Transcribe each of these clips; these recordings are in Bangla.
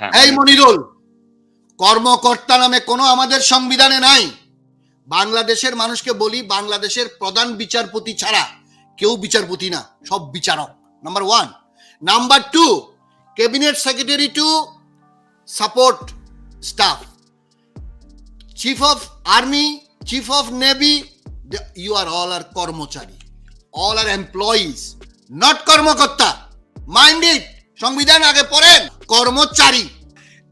হ্যাঁ এই মনিরুল কর্মকর্তা নামে কোনো আমাদের সংবিধানে নাই। বাংলাদেশের মানুষকে বলি বাংলাদেশের প্রধান বিচারপতি ছাড়া কেউ বিচারপতি না সব বিচারক। Number one number two cabinet secretary to support staff chief of army chief of navy you are all are কর্মচারী অল আর এমপ্লয়িজ নট কর্মকর্তা। মাইন্ড ইট সংবিধান আগে পড়েন, কর্মচারী।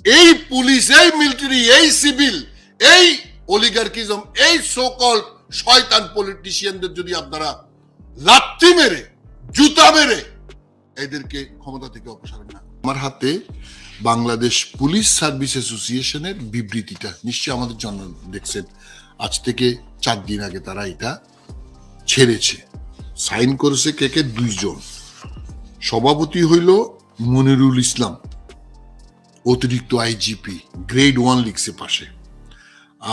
এই পুলিশ, এই মিলিটারি, এই সিভিল, এই অলিগার্কিজম, এই সকল শয়তান পলিটিশিয়ানদের যদি আপনারা লাত্তি মেরে, জুতা মেরে, এদেরকে ক্ষমতা থেকে অপসারণ না। আমার হাতে বাংলাদেশ পুলিশ সার্ভিস অ্যাসোসিয়েশনের বিবৃতিটা। নিশ্চয়ই আমাদের জন্য দেখছেন। আজ থেকে চার দিন আগে তারা এটা ছেড়েছে। সাইন করেছে কে কে? দুইজন। সভাপতি হইল মনিরুল ইসলাম, অতিরিক্ত আইজিপি গ্রেড ওয়ান লিখছে পাশে।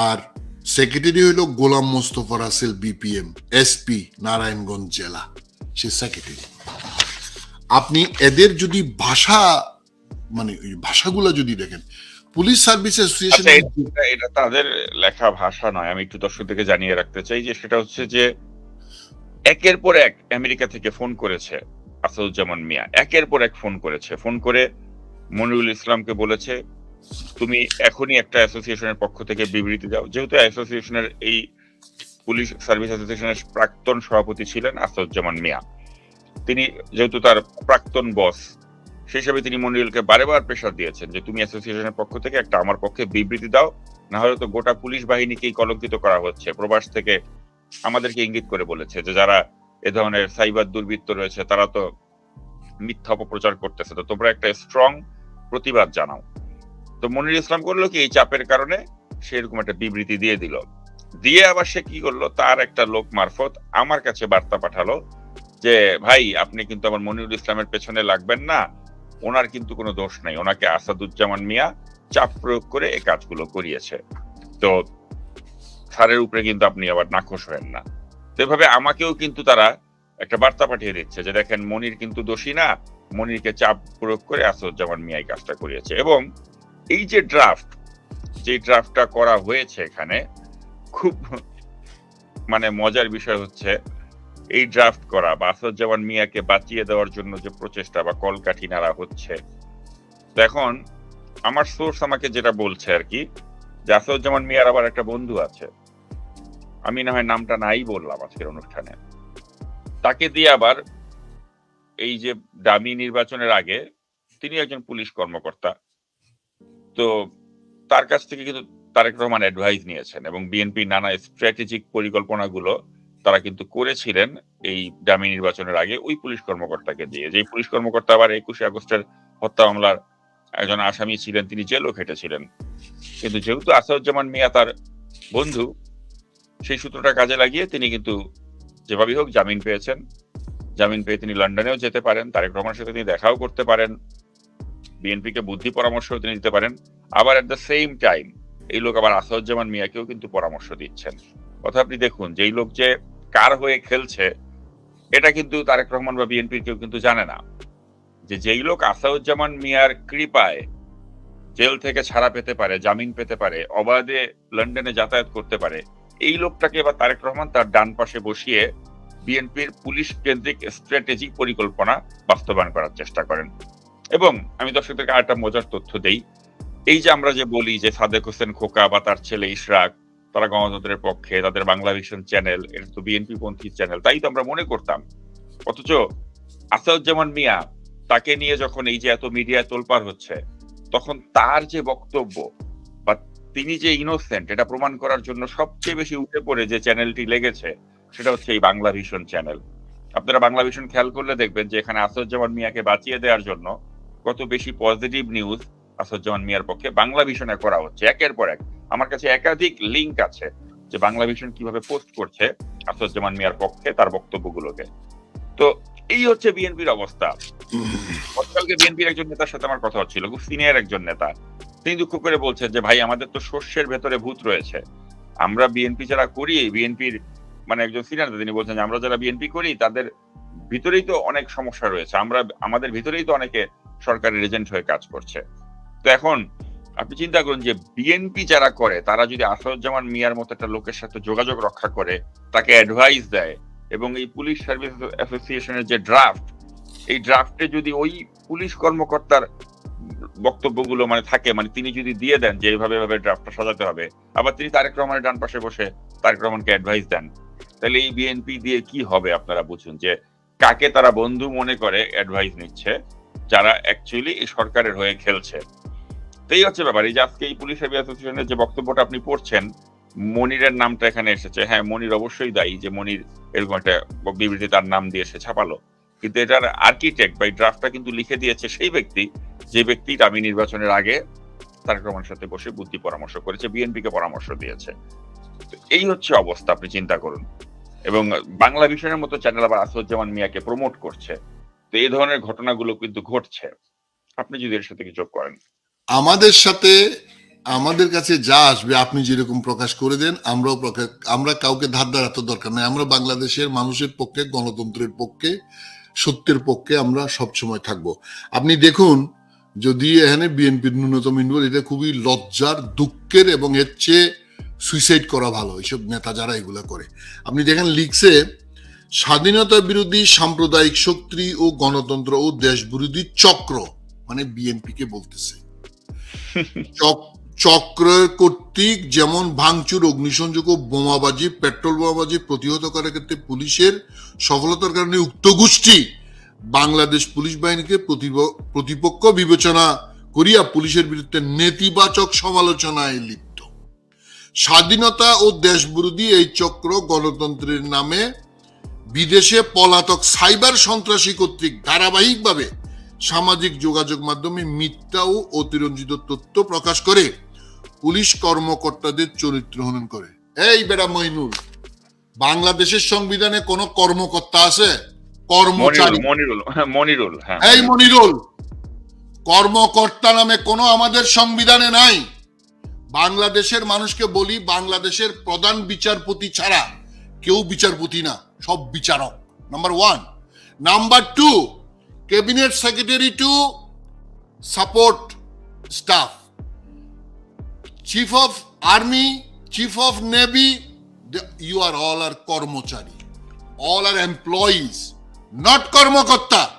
আর সেক্রেটারি হইল গোলাম মোস্তফা রাসেল বিপিএম এসপি নারায়ণগঞ্জ জেলা, সে সেক্রেটারি আপনি এদের যদি ভাষা মানে ভাষাগুলো যদি দেখেন, পুলিশ সার্ভিস অ্যাসোসিয়েশন আচ্ছা এটা তাদের লেখা ভাষা নয়, আমি একটু দর্শকদেরকে জানিয়ে রাখতে চাই যে সেটা হচ্ছে যে একের পর এক আমেরিকা থেকে ফোন করেছে। আসাদুজ্জামান মিয়া। একের পর এক ফোন করেছে। ফোন করে মনিরুল ইসলামকে বলেছে, তুমি এখনই একটা অ্যাসোসিয়েশনের পক্ষ থেকে বিবৃতি দাও। যেহেতু অ্যাসোসিয়েশনের এই পুলিশ সার্ভিস অ্যাসোসিয়েশনের প্রাক্তন সভাপতি ছিলেন আসাদুজ্জামান মিয়া। তিনি যেহেতু তার প্রাক্তন বস, সেই হিসাবে তিনি মনিরুলকে বারেবার প্রেশার দিয়েছেন যে, তুমি অ্যাসোসিয়েশনের পক্ষ থেকে একটা আমার পক্ষে বিবৃতি দাও না হলে তো গোটা পুলিশ বাহিনীকেই কলঙ্কিত করা হচ্ছে। প্রবাস থেকে আমাদেরকে ইঙ্গিত করে বলেছে যে, যারা এ ধরনের সাইবার দুর্বৃত্ত রয়েছে, তারা তো মিথ্যা অপপ্রচার করতেছে। তো তোমরা একটা স্ট্রং প্রতিবাদ জানাও। তো মনির ইসলাম করল কি, এই চাপের কারণে সে এরকম একটা বিবৃতি দিয়ে দিল। দিয়ে আবার সে কি করল, তার একটা লোক মারফত আমার কাছে বার্তা পাঠালো যে, ভাই, আপনি কিন্তু আমার মনিরুল ইসলামের পেছনে লাগবেন না। ওনার কিন্তু কোনো দোষ নাই। ওনাকে আসাদুজ্জামান মিয়া চাপ প্রয়োগ করে এই কাজগুলো করিয়েছে। তো স্যারের উপরে কিন্তু আপনি আবার নাখোশ হয়েন না। তো এভাবে আমাকেও কিন্তু তারা একটা বার্তা পাঠিয়ে দিচ্ছে যে দেখেন মনির কিন্তু দোষী না, মনিরকে চাপ প্রয়োগ করে আসাদুজ্জামান মিয়া এই কাজটা করিয়েছে। এবং এই যে ড্রাফট যে ড্রাফটটা করা হয়েছে এখানে, খুব মানে মজার বিষয় হচ্ছে এই ড্রাফট করা বা আসাদুজ্জামান মিয়াকে বাঁচিয়ে দেওয়ার জন্য যে প্রচেষ্টা বা কলকাঠি নাড়া হচ্ছে। তো এখন আমার সোর্স আমাকে যেটা বলছে আর কি, যে আসাদুজ্জামান মিয়ার আবার একটা বন্ধু আছে। আমি না হয় নামটা নাই বললাম আজকের অনুষ্ঠানে। তাকে দিয়ে আবার এই যে দামি নির্বাচনের আগে তিনি একজন পুলিশ কর্মকর্তা। তো তার কাছ থেকে কিন্তু তারেক রহমান অ্যাডভাইস নিয়েছেন এবং বিএনপি নানা স্ট্র্যাটেজিক পরিকল্পনাগুলো তারা কিন্তু করেছিলেন এই দামি নির্বাচনের আগে ওই পুলিশ কর্মকর্তাকে দিয়ে। যে পুলিশ কর্মকর্তা আবার একুশে আগস্টের হত্যা মামলার একজন আসামি ছিলেন, তিনি জেলও খেটেছিলেন। কিন্তু যেহেতু আসাদুজ্জামান মিয়া তার বন্ধু সেই সূত্রটা কাজে লাগিয়ে তিনি কিন্তু যেভাবেই হোক জামিন পেয়েছেন। জামিন পেয়ে তিনি লন্ডনেও যেতে পারেন, তারেক রহমানের সাথে তিনি দেখাও করতে পারেন, বিএনপিকে বুদ্ধি পরামর্শ তিনি দিতে পারেন। আবার এট দ্য সেম টাইম এই লোক আবার আসাদুজ্জামান মিয়াকেও কিন্তু পরামর্শ দিচ্ছেন। কথা আপনি দেখুন, যেই লোক যে কার হয়ে খেলছে, এটা কিন্তু তারেক রহমান বা বিএনপির কেউ কিন্তু জানে না। যে যেই লোক আসাদুজ্জামান মিয়ার কৃপায় জেল থেকে ছাড়া পেতে পারে, জামিন পেতে পারে, অবাধে লন্ডনে যাতায়াত করতে পারে এই লোকটাকে এবার তারেক রহমান তার ডান পাশে বসিয়ে বিএনপির পুলিশ কেন্দ্রিক স্ট্র্যাটেজিক পরিকল্পনা বাস্তবায়ন করার চেষ্টা করেন। এবং আমি দর্শকদেরকে আরেকটা মজার তথ্য দেই। এই যে আমরা যে বলি যে সাদেক হোসেন খোকা বা তার ছেলে ইশরাক, তারা গণতন্ত্রের পক্ষে, তাদের বাংলা ভিশন চ্যানেল এটা তো বিএনপি পন্থী চ্যানেল, তাই তো আমরা মনে করতাম। অথচ আসাদুজ্জামান মিয়া তাকে নিয়ে যখন এই যে এত মিডিয়া তোলপার হচ্ছে, তখন তার যে বক্তব্য বা তিনি যে ইনোসেন্ট এটা প্রমাণ করার জন্য সবচেয়ে বেশি উঠে পড়ে যে চ্যানেলটি লেগেছে সেটা হচ্ছে এই বাংলা ভিশন চ্যানেল। আপনারা বাংলা ভিশন খেয়াল করলে দেখবেন যে এখানে আসাদুজ্জামান মিয়াকে বাঁচিয়ে দেওয়ার জন্য কত বেশি পজিটিভ নিউজ আসাদুজ্জামান মিয়ার পক্ষে বাংলা ভিশনে করা হচ্ছে একের পর এক। আমার কাছে একাধিক লিংক আছে যে বাংলা ভিশন কীভাবে পোস্ট করছে আসাদুজ্জামান মিয়ার পক্ষে তার বক্তব্যগুলোকে। তো এই হচ্ছে বিএনপির অবস্থা। গতকালকে বিএনপির একজন নেতার সাথে আমার কথা হচ্ছিল খুব সিনিয়র একজন নেতা। তিনি দুঃখ করে বলছেন যে, ভাই, আমাদের তো শস্যের ভেতরে ভূত রয়েছে। আমরা বিএনপি যারা করি, বিএনপির মানে একজন সিনিয়র তিনি বলছেন আমরা যারা বিএনপি করি, তাদের ভিতরেই তো অনেক সমস্যা রয়েছে। আমরা, আমাদের ভিতরেই তো অনেকে সরকারের এজেন্ট হয়ে কাজ করছে। তো এখন আপনি চিন্তা করুন যে, বিএনপি যারা করে, তারা যদি আসাদুজ্জামান মিয়ার মতো একটা লোকের সাথে যোগাযোগ রক্ষা করে, তাকে অ্যাডভাইস দেয় এবং এই পুলিশ সার্ভিস অ্যাসোসিয়েশনের যে ড্রাফট এই ড্রাফটে যদি ওই পুলিশ কর্মকর্তার বক্তব্যগুলো মানে থাকে মানে তিনি যদি দিয়ে দেন যে এইভাবে এভাবে ড্রাফটটা সাজাতে হবে, আবার তিনি তারেক রহমানের ডান পাশে বসে তারেক রহমানকে অ্যাডভাইস দেন, তাহলে এই বিএনপি দিয়ে কি হবে আপনারা বুঝুন যে কাকে তারা বন্ধু মনে করে অ্যাডভাইস নিচ্ছে, যারা অ্যাকচুয়ালি এই সরকারের হয়ে খেলছে। তো এই হচ্ছে ব্যাপার, এই যে আজকে এই পুলিশ সার্ভিস অ্যাসোসিয়েশনের যে বক্তব্যটা আপনি পড়ছেন, মনিরের নামটা এখানে এসেছে। হ্যাঁ মনির অবশ্যই দায়ী যে মনির এরকম একটা বিবৃতি তার নাম দিয়ে সে ছাপালো। কিন্তু এটার আর্কিটেক্ট বা এই ড্রাফটটা কিন্তু লিখে দিয়েছে সেই ব্যক্তি যে ব্যক্তি আমি নির্বাচনের আগে তারেক রহমানের সাথে বসে বুদ্ধি পরামর্শ করেছে বিএনপি কে পরামর্শ দিয়েছে। এই হচ্ছে অবস্থা, আপনি চিন্তা করুন। এবং বাংলা বিষয়ের মতো চ্যানেল আবার আসাদুজ্জামান মিয়াকে প্রমোট করছে। তো এই ধরনের ঘটনাগুলো কিন্তু ঘটছে। আপনি যদি এর সাথে কিছু করেন। আমাদের সাথে, আমাদের কাছে যা আসবে, আপনি যেরকম প্রকাশ করে দেন, আমরাও প্রকাশ, আমরা কাউকে ধার ধার এত দরকার নাই। আমরা বাংলাদেশের মানুষের পক্ষে, গণতন্ত্রের পক্ষে, সত্যের পক্ষে আমরা সবসময় থাকব। আপনি দেখুন যদি এখানে বিএনপির ন্যূনতম ইনভল এটা খুবই লজ্জার, দুঃখের এবং এর চেয়ে সুইসাইড করা ভালো এইসব নেতা যারা এগুলা করে। আপনি দেখেন লিখছে, স্বাধীনতা বিরোধী সাম্প্রদায়িক শক্তি ও গণতন্ত্র ও দেশ বিরোধী চক্র মানে বিএনপি কে বলতেছে চক্র কর্তৃক যেমন ভাঙচুর, অগ্নিসংযোগ ও বোমাবাজি, পেট্রোল বোমাবাজি প্রতিহত করার ক্ষেত্রে পুলিশের সফলতার কারণে উক্ত গোষ্ঠী বাংলাদেশ পুলিশ বাহিনীকে প্রতিপক্ষ বিবেচনা করিয়া পুলিশের বিরুদ্ধে নেতিবাচক সমালোচনায় লিপ্ত। স্বাধীনতা ও দেশবিরোধী এই চক্র গণতন্ত্রের নামে বিদেশে পলাতক সাইবার সন্ত্রাসী কর্তৃক ধারাবাহিকভাবে সামাজিক যোগাযোগ মাধ্যমে মিথ্যা ও অতিরঞ্জিত তথ্য প্রকাশ করে পুলিশ কর্মকর্তাদের চরিত্র হনন করে। এই বেড়া মইনুল, বাংলাদেশের সংবিধানে কোনো কর্মকর্তা আছে? কর্মচারী। মনিরুল মনিরুল হ্যাঁ, হ্যাঁ। এই মনিরুল কর্মকর্তা নামে কোনো আমাদের সংবিধানে নাই। বাংলাদেশের মানুষকে বলি বাংলাদেশের প্রধান বিচারপতি ছাড়া কেউ বিচারপতি না সব বিচারক। Number one number two cabinet secretary to support staff chief of army chief of navy you are all are কর্মচারী অল আর এমপ্লয়িজ নট কর্মকর্তা।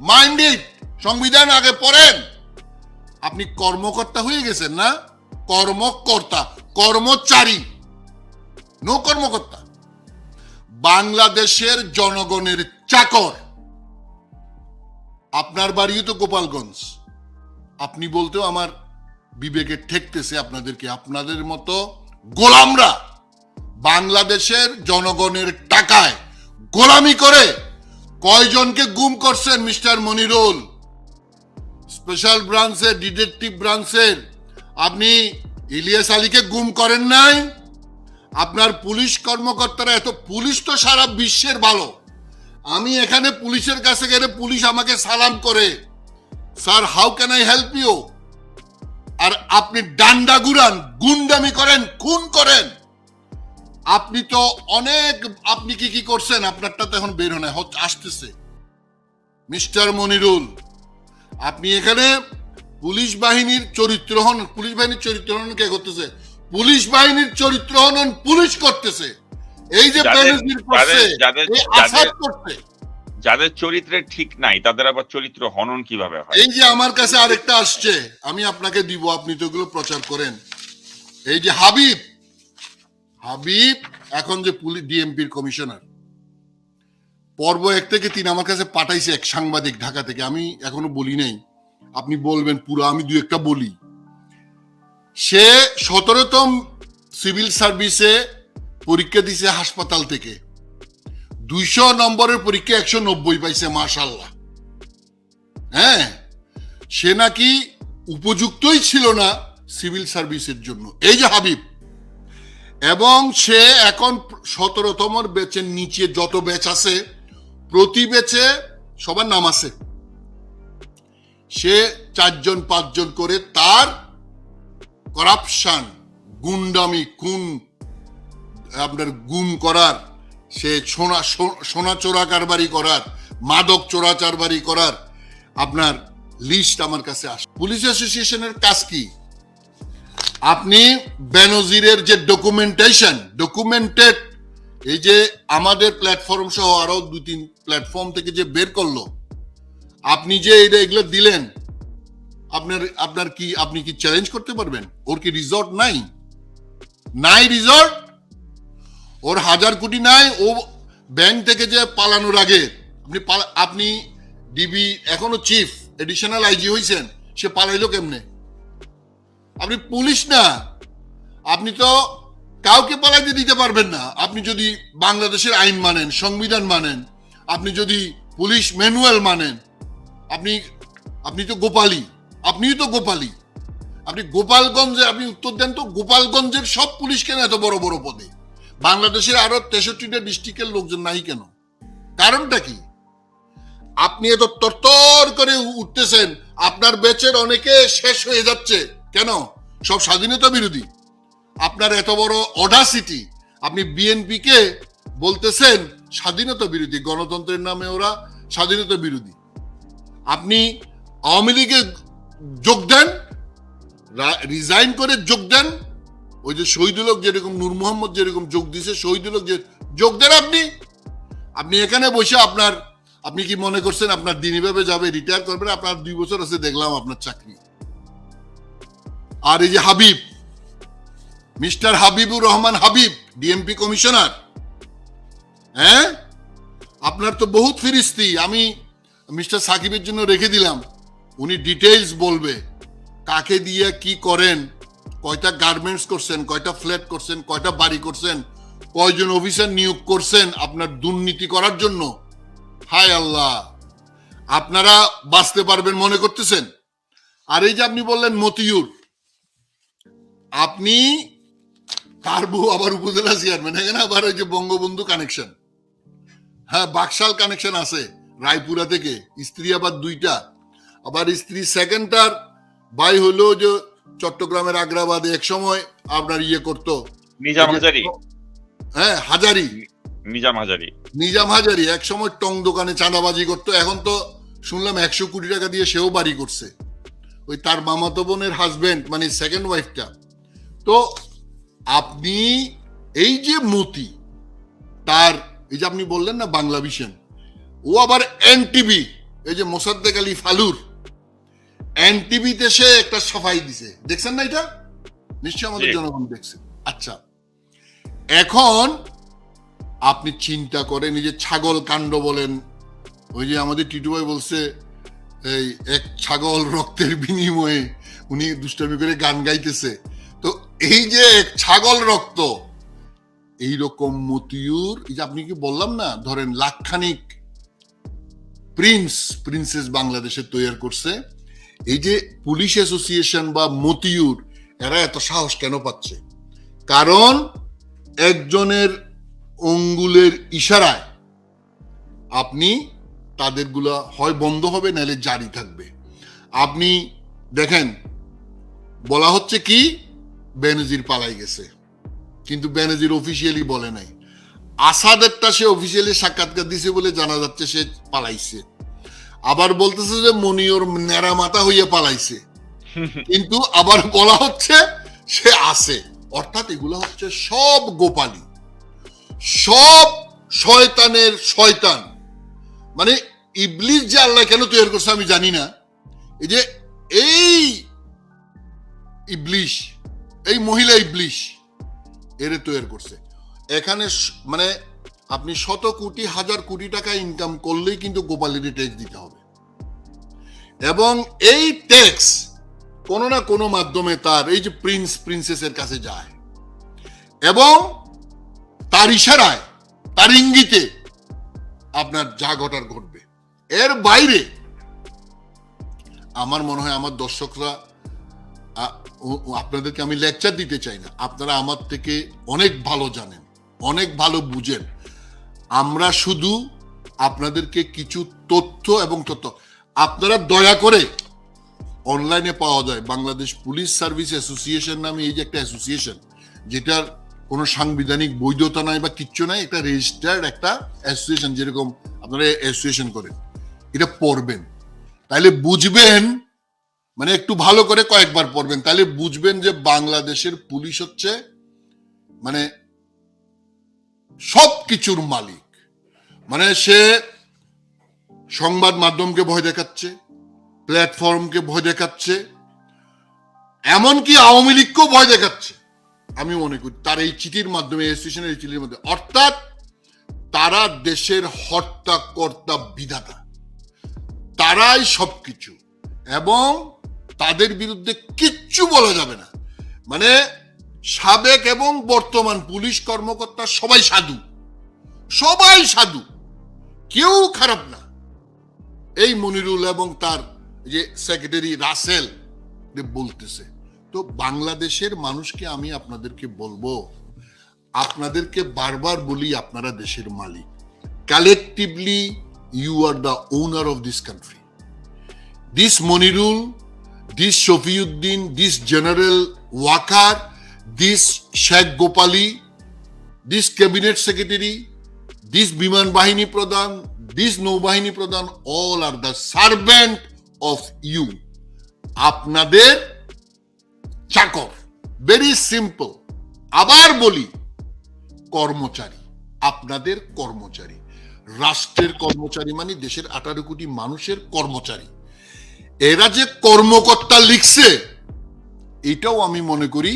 মাইন্ড ইট সংবিধান আগে পড়েন। আপনি কর্মকর্তা হয়ে গেছেন না? কর্মকর্তা, কর্মচারী। নো কর্মকর্তা। বাংলাদেশের জনগণের চাকর। আপনার বাড়িও তো গোপালগঞ্জ। আপনি বলতেও আমার বিবেকে ঠেকতেছে আপনাদেরকে। আপনাদের মতো গোলামরা বাংলাদেশের জনগণের টাকায় গোলামি করে কয়জনকে গুম করছেন মিস্টার মনিরুল? স্পেশাল ব্রাঞ্চের ডিটেকটিভ ব্রাঞ্চের আপনি ইলিয়াস আলীকে গুম করেন নাই? আপনার পুলিশ কর্মকর্তারা এত পুলিশ তো সারা বিশ্বের ভালো। আমি এখানে পুলিশের কাছে গেলে পুলিশ আমাকে সালাম করে। Sir, how can I help you? আর আপনি ডান্ডা গুড়ান গুন্ডামি করেন, খুন করেন। আপনি তো অনেক আপনি কি কি করছেন? আপনারটা তো এখন বের হয় না আসতেছে। মিস্টার মনিরুল আপনি এখানে পুলিশ বাহিনীর চরিত্র হন পুলিশ বাহিনীর চরিত্র হনন কে করতেছে? পুলিশ বাহিনীর চরিত্র হনন পুলিশ করতেছে। এই যে করছে। যাদের চরিত্রে ঠিক নাই তাদের আবার চরিত্র হনন কীভাবে হয়? এই যে আমার কাছে আরেকটা আসছে আমি আপনাকে দিব আপনি তো এগুলো প্রচার করেন। এই যে হাবিব হাবিব, এখন যে পুলিশ, ডিএমপির কমিশনার। পর্ব এক থেকে তিন আমার কাছে পাঠাইছে এক সাংবাদিক ঢাকা থেকে। আমি এখনও বলি নাই। আপনি বলবেন পুরো, আমি দু একটা বলি। সে সতেরোতম সিভিল সার্ভিসে পরীক্ষা দিছে হাসপাতাল থেকে। দুইশো নম্বরের পরীক্ষা একশো নব্বই পাইছে মাশাল্লাহ হ্যাঁ? সে নাকি উপযুক্তই ছিল না সিভিল সার্ভিসের জন্য। এই যে হাবিব এবং সে এখন সতেরোতম বেচের নিচে যত বেচ আছে, প্রতি বেচে সবার নাম আছে। সে চারজন, পাঁচজন করে তার করাপশন গুন্ডামি, খুন, আপনার গুম করার, সে সোনা সোনা চোরা কারবারি করার, মাদক চোরাচারবারি করার আপনার লিস্ট আমার কাছে আসে। পুলিশ অ্যাসোসিয়েশনের কাজ কি? আপনি বেনজিরের যে ডকুমেন্টেশন ডকুমেন্টেড এই যে আমাদের প্ল্যাটফর্ম সহ আরও দু তিন প্ল্যাটফর্ম থেকে যে বের করল, আপনি যে এটা এগুলো দিলেন, আপনার আপনার কি, আপনি কি চ্যালেঞ্জ করতে পারবেন? ওর কি রিসর্ট নাই? নাই রিসর্ট ওর হাজার কোটি নাই? ও ব্যাংক থেকে যে পালানোর আগে, আপনি আপনি ডিবি এখনও চিফ এডিশনাল আইজি হইছেন, সে পালাইলো কেমনে? আপনি পুলিশ না, আপনি তো কাউকে পালাইতে দিতে পারবেন না। আপনি যদি বাংলাদেশের আইন মানেন, সংবিধান মানেন, আপনি যদি পুলিশ ম্যানুয়াল মানেন, আপনি আপনি তো গোপালী আপনিই তো গোপালী আপনি গোপালগঞ্জে, আপনি উত্তর দেন তো, গোপালগঞ্জের সব পুলিশ কেন এত বড় বড় পদে? বাংলাদেশের আরও তেষট্টিটা ডিস্ট্রিক্টের লোকজন নাই কেন? কারণটা কি? আপনি এত তরতর করে উঠতেছেন, আপনার বেচের অনেকে শেষ হয়ে যাচ্ছে। কেন? সব স্বাধীনতা বিরোধী। আপনার এত বড় অডাসিটি আপনি বিএনপি কে বলতেছেন স্বাধীনতা বিরোধী, গণতন্ত্রের নামে ওরা স্বাধীনতা বিরোধী। আপনি আওয়ামী লীগে যোগ দেন রিজাইন করে যোগ দেন, ওই যে শহীদুল হক যেরকম নূর মোহাম্মদ যেরকম যোগ দিছে শহীদুল হক যে যোগ দেন আপনি। আপনি এখানে বসে আপনার, আপনি কি মনে করছেন আপনার দিন এভাবে যাবে রিটায়ার করবেন? আপনার দুই বছর আছে, দেখলাম আপনার চাকরি। আর এই যে Habib, mister Habibur Rahman Habib DMP commissioner. হ্যাঁ? আপনার তো বহুত ফিরিস্তি, আমি মিস্টার সাকিবের জন্য রেখে দিলাম। উনি ডিটেইলস বলবে, কাকে দিয়ে কি করেন, কয়টা গার্মেন্টস করছেন, কয়টা ফ্ল্যাট করছেন, কয়টা বাড়ি করছেন, কয়জন অফিসার নিয়োগ করছেন আপনার দুর্নীতি করার জন্য। হায় আল্লাহ! আপনারা বাঁচতে পারবেন মনে করতেছেন। আর এই যে আপনি বললেন মতিউর আপনি তার বউ আবার উপজেলা চেয়ারম্যান এখানে আবার ওই যে বঙ্গবন্ধু কানেকশন হ্যাঁ বাকশাল কানেকশন আছে রায়পুরা থেকে স্ত্রী আবার দুইটা। আবার স্ত্রী সেকেন্ডটার ভাই হলো যে চট্টগ্রামের আগ্রাবাদে এক সময় আপনার ইয়ে করতো। নিজাম হাজারি। হ্যাঁ হাজারি। নিজাম হাজারি। নিজাম হাজারি এক সময় টং দোকানে চাঁদাবাজি করতো এখন তো শুনলাম একশো কোটি টাকা দিয়ে সেও বাড়ি করছে। ওই তার মামাতো বোনের হাজবেন্ড মানে সেকেন্ড ওয়াইফটা তো আপনি এই যে মতি তার এই যে আপনি বললেন না বাংলা ভিশন ও আবার এনটিভি এই যে মোসাদ্দেক আলী ফালুর এনটিভিতে সে একটা সাফাই দিছে। দেখছেন না এটা? নিশ্চয়ই আমাদের জনগণ দেখছে। আচ্ছা এখন আপনি চিন্তা করেন এই যে ছাগল কাণ্ড বলেন ওই যে আমাদের টিটু ভাই বলছে এই এক ছাগল রক্তের বিনিময়ে উনি দুষ্টামি করে গান গাইতেছে। তো এই যে ছাগল রক্ত, এইরকম মতিউর, এই যে আপনি কি বললাম না, ধরেন লাখখানিক প্রিন্স প্রিন্সেস বাংলাদেশে তৈরি করছে, এই যে পুলিশ অ্যাসোসিয়েশন বা মতিউর, এরা এত সাহস কেন পাচ্ছে? কারণ একজনের অঙ্গুলের ইশারায় আপনি তাদেরগুলা হয় বন্ধ হবে, নাহলে জারি থাকবে। আপনি দেখেন, বলা হচ্ছে কি বেনজির পালাই গেছে। কিন্তু বেনজির অফিসিয়ালি বলে নাই। আসাদেরটা সে অফিসিয়ালি সাক্ষাৎকার দিছে বলে জানা যাচ্ছে সে পালাইছে। আবার বলতেছে যে মনিয়র নেড়া মাথা হইয়া পালাইছে। কিন্তু আবার বলা হচ্ছে সে আছে। অর্থাৎ এগুলো হচ্ছে সব গোপালী। সব শয়তানের শয়তান। মানে ইবলিস যে আল্লাহ কেন তৈরি করছে আমি জানি না। এই যে এই ইবলিশ এই মহিলা ইবলিশ এরে তৈরি করছে। এখানে মানে আপনি শত কোটি, হাজার কোটি টাকা ইনকাম করলেই কিন্তু গোপালীর ট্যাক্স দিতে হবে। এবং এই ট্যাক্স কোনো না কোনো মাধ্যমে তার, এই যে প্রিন্স প্রিন্সেসের কাছে যায়। এবং তার ইশারায়, তার ইঙ্গিতে আপনার যা ঘটার ঘটবে। এর বাইরে আমার মনে হয় আমার দর্শকরা আপনাদেরকে আমি লেকচার দিতে চাই না। আপনারা আমার থেকে অনেক ভালো জানেন, অনেক ভালো বুঝেন। আমরা শুধু আপনাদেরকে কিছু তথ্য এবং তথ্য, আপনারা দয়া করে অনলাইনে পাওয়া যায়। বাংলাদেশ পুলিশ সার্ভিস অ্যাসোসিয়েশন নামে এই যে একটা অ্যাসোসিয়েশন, যেটার কোনো সাংবিধানিক বৈধতা নাই বা কিচ্ছু নাই, একটা রেজিস্টার্ড একটা অ্যাসোসিয়েশন যেরকম আপনারা অ্যাসোসিয়েশন করেন, এটা পড়বেন। তাহলে বুঝবেন মানে একটু ভালো করে কয়েকবার পড়বেন, তাহলে বুঝবেন যে বাংলাদেশের পুলিশ হচ্ছে মানে সব কিছুর মালিক। মানে সে সংবাদ মাধ্যমকে ভয় দেখাচ্ছে, প্ল্যাটফর্মকে ভয় দেখাচ্ছে, এমনকি আওয়ামী লীগকেও ভয় দেখাচ্ছে। আমি মনে করি তার এই চিঠির মাধ্যমে স্টেশনের এই চিঠির মাধ্যমে, অর্থাৎ তারা দেশের হর্তা কর্তা বিধাতা, তারাই সবকিছু। এবং তাদের বিরুদ্ধে কিচ্ছু বলা যাবে না। মানে সাবেক এবং বর্তমান পুলিশ কর্মকর্তা সবাই সাধু। সবাই সাধু। কেউ খারাপ না। এই মনিরুল এবং তার যে সেক্রেটারি রাসেল বলতেছে, তো বাংলাদেশের মানুষকে আমি আপনাদেরকে বলব, আপনাদেরকে বারবার বলি আপনারা দেশের মালিক। Collectively you are the owner of this country this Monirul this Shafiuddin this general Waker this Sheikh Gopali this cabinet secretary this বিমান বাহিনী প্রধান দিস নৌবাহিনী প্রধান all are the servant of you আপনাদের চাকর ভেরি সিম্পল আবার বলি কর্মচারী আপনাদের কর্মচারী রাষ্ট্রের কর্মচারী মানে দেশের আঠারো কোটি মানুষের কর্মচারী এরা যে কর্মকর্তা লিখছে, এটাও আমি মনে করি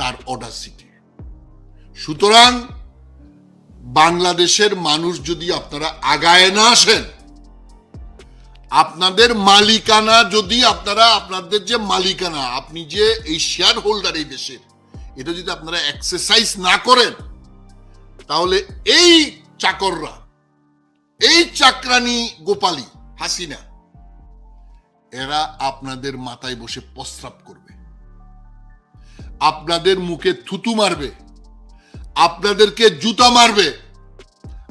তার অডাসিটি সুতরাং বাংলাদেশের মানুষ যদি আপনারা আগায় না আসেন, আপনাদের মালিকানা যদি আপনারা, আপনাদের যে মালিকানা, আপনি যে এই শেয়ার হোল্ডার এই দেশের, এটা যদি আপনারা এক্সারসাইজ না করেন, তাহলে এই চাকররা, এই চাকরানি গোপালী হাসিনা এরা আপনাদের মাথায় বসে প্রস্রাব করবে। আপনাদের মুখে থুতু মারবে। আপনাদেরকে জুতা মারবে।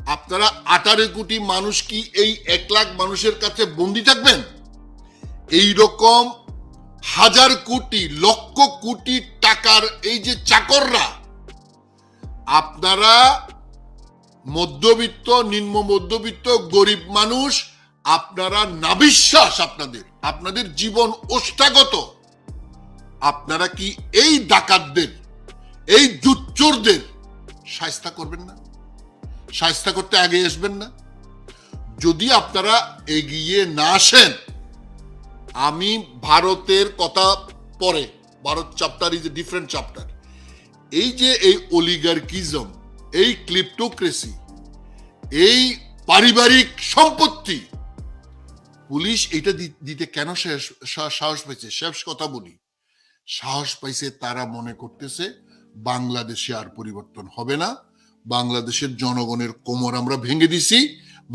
আপনারা আঠারো কোটি মানুষ কি এই এক লাখ মানুষের কাছে বন্দি থাকবেন? এই রকম হাজার কোটি, লক্ষ কোটি টাকার এই যে চাকররা, আপনারা মধ্যবিত্ত নিম্ন মধ্যবিত্ত গরিব মানুষ আপনারা নাবিশ্বাস আপনাদের আপনাদের জীবন ওষ্ঠাগত। আপনারা কি এই ডাকাতদের, এই জুচ্চোরদের সায়স্তা করবেন না? সায়স্তা করতে আগে আসবেন না? যদি আপনারা এগিয়ে না আসেন, আমি ভারতের কথা পরে, Bharat chapter is a different chapter এই যে এই অলিগার্কিজম এই ক্লিপ্টোক্রেসি এই পারিবারিক সম্পত্তি পুলিশ এটা দিতে কেন সাহস পাইছে? শেষ কথা বলি। সাহস পাইছে তারা মনে করতেছে, বাংলাদেশে আর পরিবর্তন হবে না। বাংলাদেশের জনগণের কোমর আমরা ভেঙে দিছি,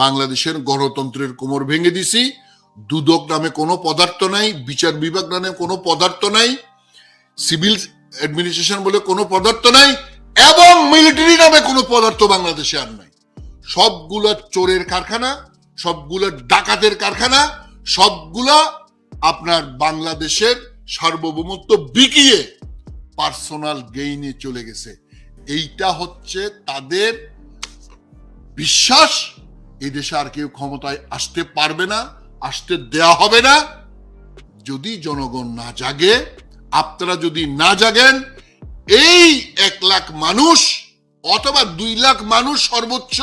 বাংলাদেশের গণতন্ত্রের কোমর ভেঙে দিছি। দুদক নামে কোনো পদার্থ নাই, বিচার বিভাগ নামে কোনো পদার্থ নাই, সিভিল অ্যাডমিনিস্ট্রেশন বলে কোনো পদার্থ নাই, এবং মিলিটারি নামে কোনো পদার্থ বাংলাদেশে আর নাই। সবগুলা চোরের কারখানা সবগুলা ডাকাতের কারখানা, সবগুলা আপনার বাংলাদেশের সার্বভৌমত্ব বিকিয়ে পার্সোনাল গেইনে চলে গেছে। এইটা হচ্ছে তাদের বিশ্বাস, এই দেশে আর কেউ ক্ষমতায় আসতে পারবে না, আসতে দেয়া হবে না। যদি জনগণ না জাগে, আপনারা যদি না জাগেন, এই এক লাখ মানুষ অথবা দুই লাখ মানুষ সর্বোচ্চ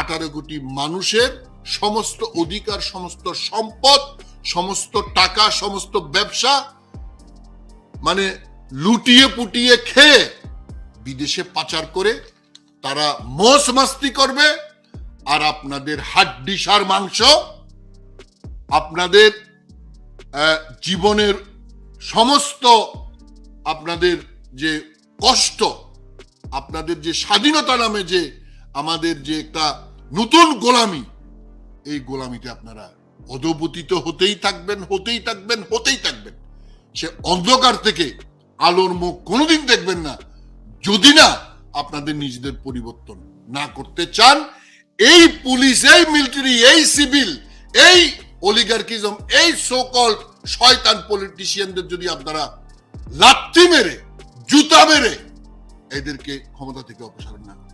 আঠারো কোটি মানুষের সমস্ত অধিকার, সমস্ত সম্পদ, সমস্ত টাকা, সমস্ত ব্যবসা মানে লুটিয়ে পুটিয়ে খেয়ে বিদেশে পাচার করে তারা মোস মাস্তি করবে আর আপনাদের হাড্ডি, সার, মাংস আপনাদের জীবনের সমস্ত আপনাদের যে কষ্ট, আপনাদের যে স্বাধীনতা নামে যে আমাদের যে একটা নতুন গোলামি এই গোলামিতে আপনারা অধপতিত হতেই থাকবেন হতেই থাকবেন হতেই থাকবেন সে অন্ধকার থেকে আলোর মুখ কোনোদিন দেখবেন না যদি না আপনাদের নিজেদের পরিবর্তন না করতে চান, এই পুলিশ, এই মিলিটারি, এই সিভিল, এই অলিগার্কিজম, এই সোকল শয়তান পলিটিশিয়ানদের যদি আপনারা লাথি মেরে, জুতা মেরে এদেরকে ক্ষমতা থেকে অপসারণ না।